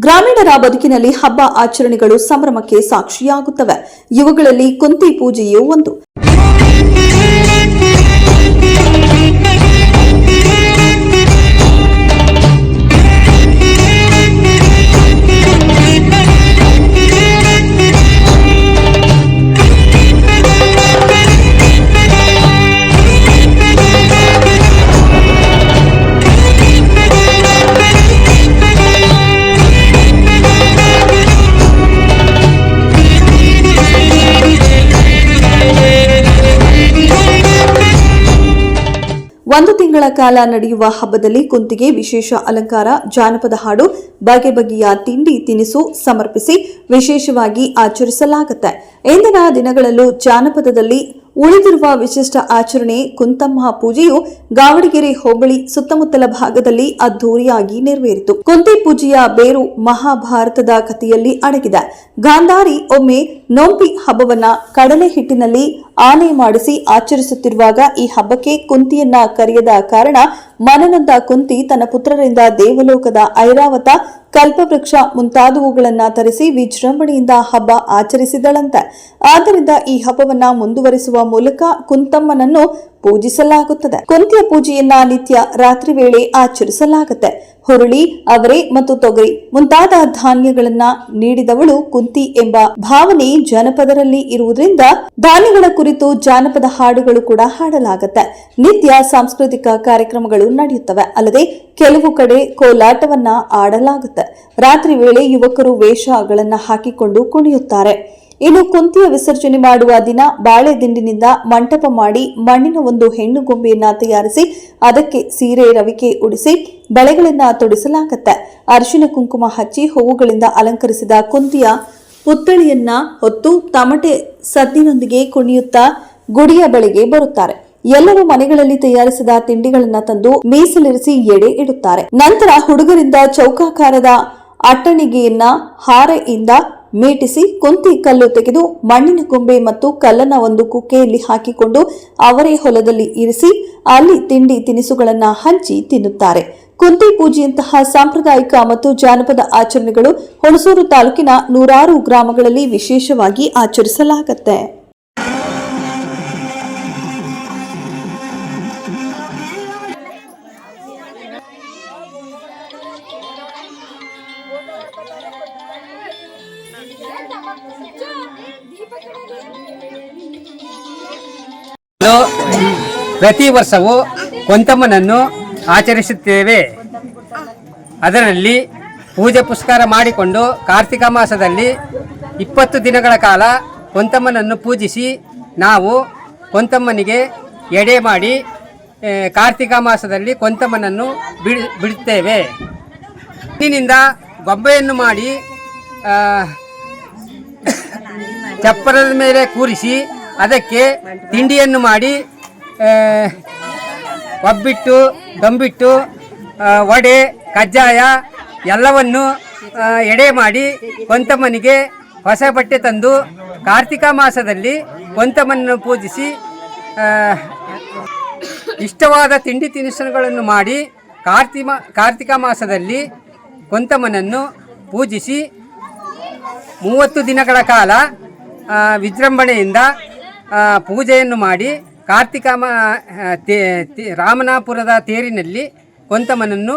ಗ್ರಾಮೀಣರ ಬದುಕಿನಲ್ಲಿ ಹಬ್ಬ ಆಚರಣೆಗಳು ಸಂಭ್ರಮಕ್ಕೆ ಸಾಕ್ಷಿಯಾಗುತ್ತವೆ. ಇವುಗಳಲ್ಲಿ ಕುಂತಿ ಪೂಜೆಯೂ ಒಂದು. ಒಂದು ತಿಂಗಳ ಕಾಲ ನಡೆಯುವ ಹಬ್ಬದಲ್ಲಿ ಕುಂತಿಗೆ ವಿಶೇಷ ಅಲಂಕಾರ, ಜಾನಪದ ಹಾಡು, ಬಗೆ ಬಗೆಯ ತಿಂಡಿ ತಿನಿಸು ಸಮರ್ಪಿಸಿ ವಿಶೇಷವಾಗಿ ಆಚರಿಸಲಾಗುತ್ತೆ. ಇಂದಿನ ದಿನಗಳಲ್ಲೂ ಜಾನಪದದಲ್ಲಿ ಉಳಿದಿರುವ ವಿಶಿಷ್ಟ ಆಚರಣೆ ಕುಂತಮ್ಮ ಪೂಜೆಯು ಗಾವಡಗೆರೆ ಹೋಬಳಿ ಸುತ್ತಮುತ್ತಲ ಭಾಗದಲ್ಲಿ ಅದ್ದೂರಿಯಾಗಿ ನೆರವೇರಿತು. ಕುಂತಿ ಪೂಜೆಯ ಬೇರು ಮಹಾಭಾರತದ ಕಥೆಯಲ್ಲಿ ಅಡಗಿದೆ. ಗಾಂಧಾರಿ ಒಮ್ಮೆ ನೋಂಪಿ ಹಬ್ಬವನ್ನ ಕಡಲೆ ಹಿಟ್ಟಿನಲ್ಲಿ ಆನೆ ಮಾಡಿಸಿ ಆಚರಿಸುತ್ತಿರುವಾಗ ಈ ಹಬ್ಬಕ್ಕೆ ಕುಂತಿಯನ್ನ ಕರೆಯದ ಕಾರಣ ಮನನೊಂದ ಕುಂತಿ ತನ್ನ ಪುತ್ರರಿಂದ ದೇವಲೋಕದ ಐರಾವತ ಕಲ್ಪವೃಕ್ಷ ಮುಂತಾದವುಗಳನ್ನ ತರಿಸಿ ವಿಜೃಂಭಣೆಯಿಂದ ಹಬ್ಬ ಆಚರಿಸಿದಳಂತೆ. ಆದ್ದರಿಂದ ಈ ಹಬ್ಬವನ್ನ ಮುಂದುವರಿಸುವ ಮೂಲಕ ಕುಂತಮ್ಮನನ್ನು ಪೂಜಿಸಲಾಗುತ್ತದೆ. ಕುಂತಿಯ ಪೂಜೆಯನ್ನ ನಿತ್ಯ ರಾತ್ರಿ ವೇಳೆ ಆಚರಿಸಲಾಗುತ್ತೆ. ಹುರುಳಿ, ಅವರೆ ಮತ್ತು ತೊಗರಿ ಮುಂತಾದ ಧಾನ್ಯಗಳನ್ನ ನೀಡಿದವಳು ಕುಂತಿ ಎಂಬ ಭಾವನೆ ಜನಪದರಲ್ಲಿ ಇರುವುದರಿಂದ ಧಾನ್ಯಗಳ ಕುರಿತು ಜಾನಪದ ಹಾಡುಗಳು ಕೂಡ ಹಾಡಲಾಗುತ್ತೆ. ನಿತ್ಯ ಸಾಂಸ್ಕೃತಿಕ ಕಾರ್ಯಕ್ರಮಗಳು ನಡೆಯುತ್ತವೆ. ಅಲ್ಲದೆ ಕೆಲವು ಕಡೆ ಕೋಲಾಟವನ್ನ ಆಡಲಾಗುತ್ತೆ. ರಾತ್ರಿ ವೇಳೆ ಯುವಕರು ವೇಷಗಳನ್ನ ಹಾಕಿಕೊಂಡು ಕುಣಿಯುತ್ತಾರೆ. ಇನ್ನು ಕುಂತಿಯ ವಿಸರ್ಜನೆ ಮಾಡುವ ದಿನ ಬಾಳೆ ದಿಂಡಿನಿಂದ ಮಂಟಪ ಮಾಡಿ ಮಣ್ಣಿನ ಒಂದು ಹೆಣ್ಣು ಗೊಂಬೆಯನ್ನ ತಯಾರಿಸಿ ಅದಕ್ಕೆ ಸೀರೆ, ರವಿಕೆ ಉಡಿಸಿ ಬಳೆಗಳನ್ನ ತೊಡಿಸಲಾಗತ್ತೆ. ಅರಿಶಿನ ಕುಂಕುಮ ಹಚ್ಚಿ ಹೂವುಗಳಿಂದ ಅಲಂಕರಿಸಿದ ಕುಂತಿಯ ಪುತ್ಥಳಿಯನ್ನ ಹೊತ್ತು ತಮಟೆ ಸದ್ದಿನೊಂದಿಗೆ ಕುಣಿಯುತ್ತಾ ಗುಡಿಯ ಬಳಿಗೆ ಬರುತ್ತಾರೆ. ಎಲ್ಲರೂ ಮನೆಗಳಲ್ಲಿ ತಯಾರಿಸಿದ ತಿಂಡಿಗಳನ್ನ ತಂದು ಮೀಸಲಿರಿಸಿ ಎಡೆ ಇಡುತ್ತಾರೆ. ನಂತರ ಹುಡುಗರಿಂದ ಚೌಕಾಕಾರದ ಅಟ್ಟಣಿಗೆಯನ್ನ ಹಾರೆಯಿಂದ ಮೀಟಿಸಿ ಕುಂತಿ ಕಲ್ಲು ತೆಗೆದು ಮಣ್ಣಿನ ಕೊಂಬೆ ಮತ್ತು ಕಲ್ಲನ ಒಂದು ಕುಕ್ಕೆಯಲ್ಲಿ ಹಾಕಿಕೊಂಡು ಅವರೇ ಹೊಲದಲ್ಲಿ ಇರಿಸಿ ಅಲ್ಲಿ ತಿಂಡಿ ತಿನಿಸುಗಳನ್ನು ಹಂಚಿ ತಿನ್ನುತ್ತಾರೆ. ಕುಂತಿ ಪೂಜೆಯಂತಹ ಸಾಂಪ್ರದಾಯಿಕ ಮತ್ತು ಜಾನಪದ ಆಚರಣೆಗಳು ಹುಣಸೂರು ತಾಲೂಕಿನ ನೂರಾರು ಗ್ರಾಮಗಳಲ್ಲಿ ವಿಶೇಷವಾಗಿ ಆಚರಿಸಲಾಗುತ್ತೆ. ಪ್ರತಿ ವರ್ಷವೂ ಕೊಂತಮ್ಮನನ್ನು ಆಚರಿಸುತ್ತೇವೆ. ಅದರಲ್ಲಿ ಪೂಜೆ ಪುಸ್ಕಾರ ಮಾಡಿಕೊಂಡು ಕಾರ್ತಿಕ ಮಾಸದಲ್ಲಿ ಇಪ್ಪತ್ತು ದಿನಗಳ ಕಾಲ ಕೊಂತಮ್ಮನನ್ನು ಪೂಜಿಸಿ ನಾವು ಕೊಂತಮ್ಮನಿಗೆ ಎಡೆ ಮಾಡಿ ಕಾರ್ತಿಕ ಮಾಸದಲ್ಲಿ ಕೊಂತಮ್ಮನನ್ನು ಬಿಡ್, ಬಿಡುತ್ತೇವೆ. ಮಣ್ಣಿನಿಂದ ಗೊಬ್ಬೆಯನ್ನು ಮಾಡಿ ಚಪ್ಪರದ ಮೇಲೆ ಕೂರಿಸಿ ಅದಕ್ಕೆ ತಿಂಡಿಯನ್ನು ಮಾಡಿ ಒಬ್ಬಿಟ್ಟು ದಂಬಿಟ್ಟು ವಡೆ, ಕಜ್ಜಾಯ ಎಲ್ಲವನ್ನು ಎಡೆ ಮಾಡಿ ಕೊಂತಮ್ಮನಿಗೆ ಹೊಸ ಬಟ್ಟೆ ತಂದು ಕಾರ್ತಿಕ ಮಾಸದಲ್ಲಿ ಕೊಂತಮ್ಮನನ್ನು ಪೂಜಿಸಿ ಇಷ್ಟವಾದ ತಿಂಡಿ ತಿನಿಸುಗಳನ್ನು ಮಾಡಿ ಕಾರ್ತಿಮ, ಕಾರ್ತಿಕ ಮಾಸದಲ್ಲಿ ಕೊಂತಮ್ಮನನ್ನು ಪೂಜಿಸಿ, ಮೂವತ್ತು ದಿನಗಳ ಕಾಲ ವಿಜೃಂಭಣೆಯಿಂದ ಪೂಜೆಯನ್ನು ಮಾಡಿ ಕಾರ್ತಿಕ ರಾಮನಾಪುರದ ತೇರಿನಲ್ಲಿ ಕೊಂತಮ್ಮನನ್ನು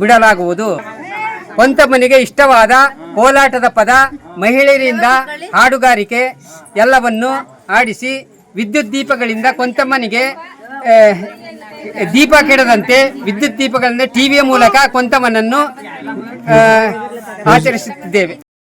ಬಿಡಲಾಗುವುದು. ಕೊಂತಮ್ಮನಿಗೆ ಇಷ್ಟವಾದ ಕೋಲಾಟದ ಪದ, ಮಹಿಳೆಯರಿಂದ ಹಾಡುಗಾರಿಕೆ ಎಲ್ಲವನ್ನು ಆಡಿಸಿ ವಿದ್ಯುತ್ ದೀಪಗಳಿಂದ ಕೊಂತಮ್ಮನಿಗೆ ದೀಪ ಕೆಡದಂತೆ ವಿದ್ಯುತ್ ದೀಪಗಳಿಂದ ಟಿವಿಯ ಮೂಲಕ ಕೊಂತಮ್ಮನನ್ನು ಆಚರಿಸುತ್ತಿದ್ದೇವೆ.